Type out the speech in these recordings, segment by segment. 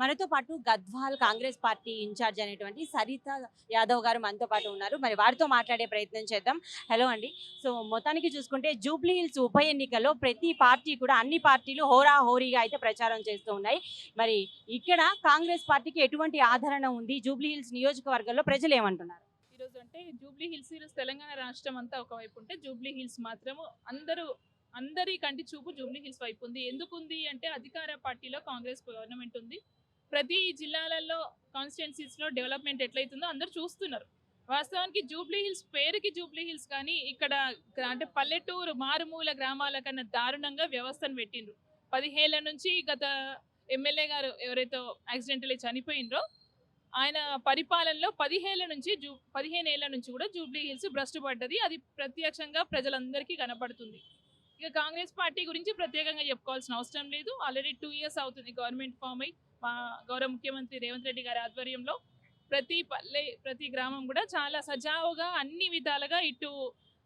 మనతో పాటు Gadwal Congress party incharge అనేటువంటి సరిత యాదవ్ గారు మనతో పాటు ఉన్నారు. మరి వారితో మాట్లాడే ప్రయత్నం చేద్దాం. హలో అండి. సో మొత్తానికి చూసుకుంటే జూబ్లీ హిల్స్ ఉప ఎన్నికల్లో ప్రతి పార్టీ కూడా అన్ని పార్టీలు హోరా హోరీగా అయితే ప్రచారం చేస్తూ ఉన్నాయి. మరి ఇక్కడ కాంగ్రెస్ పార్టీకి ఎటువంటి ఆదరణ ఉంది? జూబ్లీ హిల్స్ నియోజకవర్గంలో ప్రజలు ఏమంటున్నారు? ఈరోజు అంటే జూబ్లీ హిల్స్ ఈరోజు తెలంగాణ రాష్ట్రం అంతా ఒకవైపు ఉంటే జూబ్లీ హిల్స్ మాత్రము అందరూ అందరి కంటి చూపు జూబ్లీ హిల్స్ వైపు ఉంది. ఎందుకు ఉంది అంటే అధికార పార్టీలో కాంగ్రెస్ గవర్నమెంట్ ఉంది. ప్రతి జిల్లాలలో కాన్స్టిట్యున్సీస్లో డెవలప్మెంట్ ఎట్లయితుందో అందరూ చూస్తున్నారు. వాస్తవానికి జూబ్లీ హిల్స్ పేరుకి జూబ్లీ హిల్స్ కానీ ఇక్కడ అంటే పల్లెటూరు మారుమూల గ్రామాల కన్నా దారుణంగా వ్యవస్థను పెట్టిండ్రు. పదిహేళ్ళ నుంచి గత ఎమ్మెల్యే గారు ఎవరైతే యాక్సిడెంటలీ చనిపోయిండ్రో ఆయన పరిపాలనలో పదిహేళ్ళ నుంచి జూ పదిహేను ఏళ్ళ నుంచి కూడా జూబ్లీ హిల్స్ భ్రష్టు పడ్డది. అది ప్రత్యక్షంగా ప్రజలందరికీ కనపడుతుంది. ఇక కాంగ్రెస్ పార్టీ గురించి ప్రత్యేకంగా చెప్పుకోవాల్సిన అవసరం లేదు. ఆల్రెడీ టూ ఇయర్స్ అవుతుంది గవర్నమెంట్ ఫామ్ అయి. మా గౌరవ ముఖ్యమంత్రి రేవంత్ రెడ్డి గారి ఆధ్వర్యంలో ప్రతి పల్లె ప్రతి గ్రామం కూడా చాలా సజావుగా అన్ని విధాలుగా ఇటు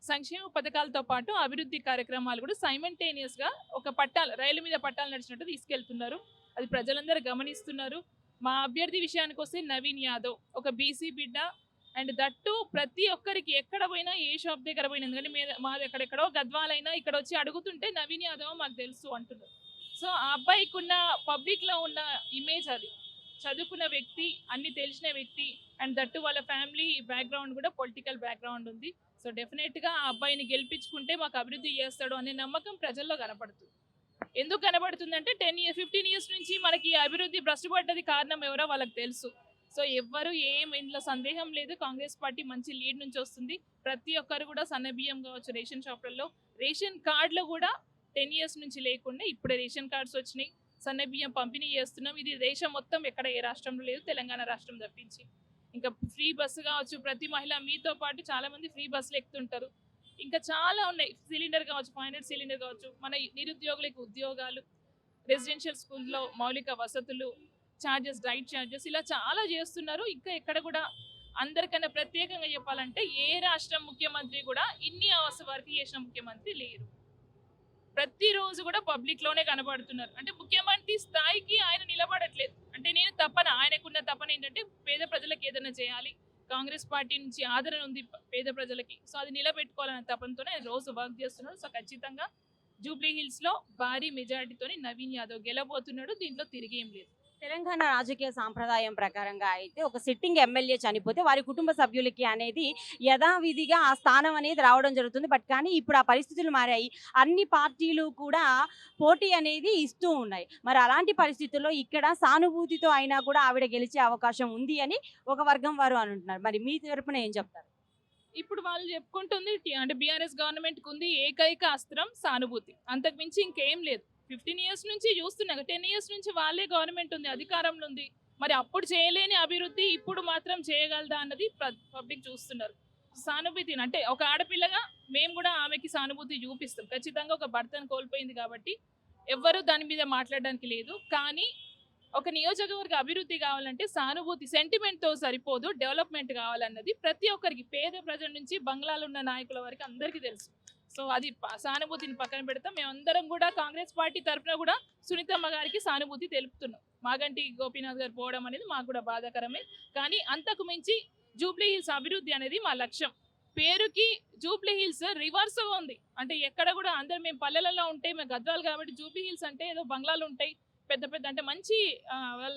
సంక్షేమ పథకాలతో పాటు అభివృద్ధి కార్యక్రమాలు కూడా సైమంటేనియస్గా ఒక పట్టాలు రైలు మీద పట్టాలు నడిచినట్టు తీసుకెళ్తున్నారు. అది ప్రజలందరూ గమనిస్తున్నారు. మా అభ్యర్థి విషయానికి వస్తే నవీన్ యాదవ్ ఒక బీసీ బిడ్డ. అండ్ దట్టు ప్రతి ఒక్కరికి ఎక్కడ పోయినా ఏ షాప్ దగ్గర పోయినా ఎందుకంటే మీద మాది ఎక్కడెక్కడో గద్వాలైనా ఇక్కడ వచ్చి అడుగుతుంటే నవీన్ యాదవ్ మాకు తెలుసు అంటున్నారు. సో ఆ అబ్బాయికి ఉన్న పబ్లిక్లో ఉన్న ఇమేజ్ అది. చదువుకున్న వ్యక్తి అన్ని తెలిసిన వ్యక్తి అండ్ దట్టు వాళ్ళ ఫ్యామిలీ బ్యాక్గ్రౌండ్ కూడా పొలిటికల్ బ్యాక్గ్రౌండ్ ఉంది. సో డెఫినెట్గా ఆ అబ్బాయిని గెలిపించుకుంటే మాకు అభివృద్ధి చేస్తాడు అనే నమ్మకం ప్రజల్లో కనపడుతుంది. ఎందుకు కనబడుతుందంటే టెన్ ఇయర్ ఫిఫ్టీన్ ఇయర్స్ నుంచి మనకి అభివృద్ధి భ్రష్టుపడ్డది కారణం ఎవరో వాళ్ళకి తెలుసు. సో ఎవ్వరు ఏం ఇందులో సందేహం లేదు. కాంగ్రెస్ పార్టీ మంచి లీడ్ నుంచి వస్తుంది. ప్రతి ఒక్కరు కూడా సన్నబియ్యం కావచ్చు రేషన్ షాపులలో. రేషన్ కార్డులో కూడా టెన్ ఇయర్స్ నుంచి లేకుండా ఇప్పుడే రేషన్ కార్డ్స్ వచ్చినాయి. సన్న బియ్యం పంపిణీ చేస్తున్నాం. ఇది దేశం మొత్తం ఎక్కడ ఏ రాష్ట్రంలో లేదు తెలంగాణ రాష్ట్రం తప్పించి. ఇంకా ఫ్రీ బస్సు కావచ్చు ప్రతి మహిళ మీతో పాటు చాలా మంది ఫ్రీ బస్సులు ఎక్కుతుంటారు. ఇంకా చాలా ఉన్నాయి. సిలిండర్ కావచ్చు ఫైవ్ హండ్రెడ్ సిలిండర్ కావచ్చు. మన నిరుద్యోగులకు ఉద్యోగాలు రెసిడెన్షియల్ స్కూల్లో మౌలిక వసతులు ఛార్జెస్ డైట్ ఛార్జెస్ ఇలా చాలా చేస్తున్నారు. ఇంకా ఎక్కడ కూడా అందరికన్నా ప్రత్యేకంగా చెప్పాలంటే ఏ రాష్ట్రం ముఖ్యమంత్రి కూడా ఇన్ని అవస వర్క్ చేసిన ముఖ్యమంత్రి లేరు. ప్రతిరోజు కూడా పబ్లిక్లోనే కనబడుతున్నారు. అంటే ముఖ్యమంత్రి స్థాయికి ఆయన నిలబడట్లేదు. అంటే నేను తపన ఆయనకున్న తపన ఏంటంటే పేద ప్రజలకు ఏదైనా చేయాలి. కాంగ్రెస్ పార్టీ నుంచి ఆదరణ ఉంది పేద ప్రజలకి. సో అది నిలబెట్టుకోవాలనే తపనతోనే ఆయన రోజు వర్క్ చేస్తున్నారు సో ఖచ్చితంగా జూబ్లీహిల్స్లో భారీ మెజారిటీతో నవీన్ యాదవ్ గెలబోతున్నాడు. దీంట్లో తిరిగి ఏం లేదు. తెలంగాణ రాజకీయ సాంప్రదాయం ప్రకారంగా అయితే ఒక సిట్టింగ్ ఎమ్మెల్యే చనిపోతే వారి కుటుంబ సభ్యులకి అనేది యథావిధిగా ఆ స్థానం అనేది రావడం జరుగుతుంది. బట్ కానీ ఇప్పుడు ఆ పరిస్థితులు మారాయి. అన్ని పార్టీలు కూడా పోటీ అనేది ఇస్తూ ఉన్నాయి. మరి అలాంటి పరిస్థితుల్లో ఇక్కడ సానుభూతితో అయినా కూడా ఆవిడ గెలిచే అవకాశం ఉంది అని ఒక వర్గం వారు అని అంటున్నారు. మరి మీ తరపున ఏం చెప్తారు? ఇప్పుడు వాళ్ళు చెప్పుకుంటుంది అంటే బీఆర్ఎస్ గవర్నమెంట్కు ఉంది ఏకైక అస్త్రం సానుభూతి. అంతకు మించి ఇంకేం లేదు. ఫిఫ్టీన్ ఇయర్స్ నుంచి చూస్తున్నా టెన్ ఇయర్స్ నుంచి వాళ్ళే గవర్నమెంట్ ఉంది అధికారంలో ఉంది. మరి అప్పుడు చేయలేని అభివృద్ధి ఇప్పుడు మాత్రం చేయగలదా అన్నది పబ్లిక్ చూస్తున్నారు. సానుభూతి అంటే ఒక ఆడపిల్లగా మేము కూడా ఆమెకి సానుభూతి చూపిస్తాం. ఖచ్చితంగా ఒక భర్తను కోల్పోయింది కాబట్టి ఎవ్వరూ దాని మీద మాట్లాడడానికి లేదు. కానీ ఒక నియోజకవర్గ అభివృద్ధి కావాలంటే సానుభూతి సెంటిమెంట్తో సరిపోదు డెవలప్మెంట్ కావాలన్నది ప్రతి ఒక్కరికి పేద ప్రజల నుంచి బంగ్లాలు ఉన్న నాయకుల వరకు అందరికీ తెలుసు. సో అది సానుభూతిని పక్కన పెడతాం. మేమందరం కూడా కాంగ్రెస్ పార్టీ తరఫున కూడా సునీతమ్మ గారికి సానుభూతి తెలుపుతున్నాం. మాగంటి గోపీనాథ్ గారు పోవడం అనేది మాకు కూడా బాధాకరమే. కానీ అంతకు మించి జూబ్లీ హిల్స్ అభివృద్ధి అనేది మా లక్ష్యం. పేరుకి జూబ్లీ హిల్స్ రివర్స్ ఉంది. అంటే ఎక్కడ కూడా అందరు మేము పల్లెలలో ఉంటే మేము గద్వాలు కాబట్టి జూబ్లీ హిల్స్ అంటే ఏదో బంగ్లాలు ఉంటాయి. పెద్ద పెద్ద అంటే మంచి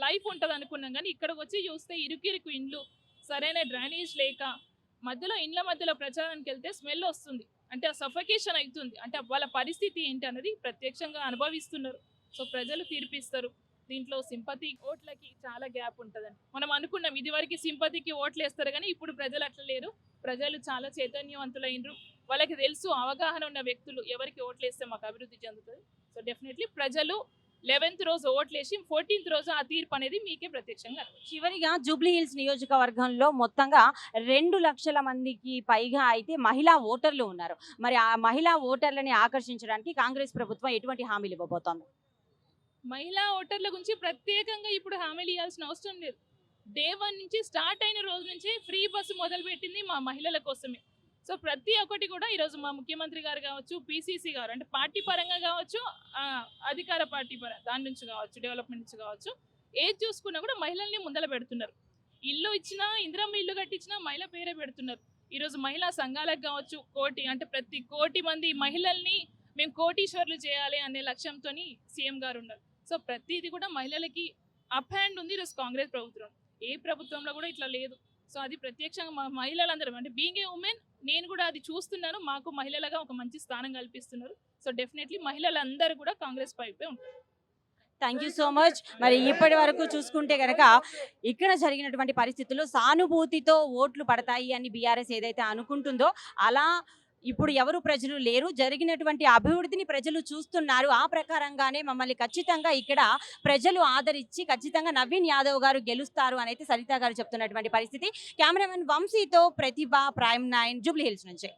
లైఫ్ ఉంటుంది అనుకున్నాం కానీ ఇక్కడికి వచ్చి చూస్తే ఇరుకిరుకు ఇండ్లు సరైన డ్రైనేజ్ లేక మధ్యలో ఇండ్ల మధ్యలో ప్రచారానికి వెళ్తే స్మెల్ వస్తుంది. అంటే ఆ సఫకేషన్ అవుతుంది అంటే వాళ్ళ పరిస్థితి ఏంటి అన్నది ప్రత్యక్షంగా అనుభవిస్తున్నారు. సో ప్రజలు తీర్పిస్తారు. దీంట్లో సింపతి ఓట్లకి చాలా గ్యాప్ ఉంటుందండి. మనం అనుకున్నాం ఇదివరకు సింపతికి ఓట్లు వేస్తారు కానీ ఇప్పుడు ప్రజలు అట్లా లేరు. ప్రజలు చాలా చైతన్యవంతులైనరు. వాళ్ళకి తెలుసు అవగాహన ఉన్న వ్యక్తులు ఎవరికి ఓట్లు వేస్తే మాకు అభివృద్ధి చెందుతుంది. సో డెఫినెట్లీ ప్రజలు లెవెన్త్ రోజు ఓట్లేసి ఫోర్టీన్త్ రోజు ఆ తీర్పు అనేది మీకే ప్రత్యక్షంగా. చివరిగా జూబ్లీ హిల్స్ నియోజకవర్గంలో మొత్తంగా రెండు లక్షల మందికి పైగా అయితే మహిళా ఓటర్లు ఉన్నారు. మరి ఆ మహిళా ఓటర్లని ఆకర్షించడానికి కాంగ్రెస్ ప్రభుత్వం ఎటువంటి హామీలు ఇవ్వబోతోంది? మహిళా ఓటర్ల గురించి ప్రత్యేకంగా ఇప్పుడు హామీలు ఇవ్వాల్సిన అవసరం లేదు. డే వన్ నుంచి స్టార్ట్ అయిన రోజు నుంచి ఫ్రీ బస్సు మొదలుపెట్టింది మా మహిళల కోసమే. సో ప్రతి ఒక్కటి కూడా ఈరోజు మా ముఖ్యమంత్రి గారు కావచ్చు పీసీసీ గారు అంటే పార్టీ పరంగా కావచ్చు అధికార పార్టీ పర దాని నుంచి కావచ్చు డెవలప్మెంట్ నుంచి కావచ్చు ఏది చూసుకున్నా కూడా మహిళల్ని ముందల పెడుతున్నారు. ఇల్లు ఇచ్చినా ఇందిరమ్మ ఇల్లు కట్టించినా మహిళ పేరే పెడుతున్నారు. ఈరోజు మహిళా సంఘాలకు కావచ్చు కోటి అంటే ప్రతి కోటి మంది మహిళల్ని మేము కోటీశ్వర్లు చేయాలి అనే లక్ష్యంతో సీఎం గారు ఉన్నారు. సో ప్రతిది కూడా మహిళలకి అప్ హ్యాండ్ ఉంది ఈరోజు కాంగ్రెస్ ప్రభుత్వం. ఏ ప్రభుత్వంలో కూడా ఇట్లా లేదు. సో అది ప్రత్యక్షంగా మా మహిళలందరం అంటే బీయింగ్ ఏ ఉమెన్ నేను కూడా అది చూస్తున్నాను. మాకు మహిళలుగా ఒక మంచి స్థానం కల్పిస్తున్నారు. సో డెఫినెట్లీ మహిళలందరూ కూడా కాంగ్రెస్ పైపే ఉంటారు. థ్యాంక్ యూ సో మచ్ మరి ఇప్పటి వరకు చూసుకుంటే కనుక ఇక్కడ జరిగినటువంటి పరిస్థితుల్లో సానుభూతితో ఓట్లు పడతాయి అని బీఆర్ఎస్ ఏదైతే అనుకుంటుందో అలా ఇప్పుడు ఎవరు ప్రజలు లేరు. జరిగినటువంటి అభివృద్ధిని ప్రజలు చూస్తున్నారు. ఆ ప్రకారంగానే మమ్మల్ని ఖచ్చితంగా ఇక్కడ ప్రజలు ఆదరించి ఖచ్చితంగా నవీన్ యాదవ్ గారు గెలుస్తారు అని అయితే సరిత గారు చెప్తున్నటువంటి పరిస్థితి. కెమెరామెన్ వంశీతో Pratibha prime nine Jubilee hills నుంచి.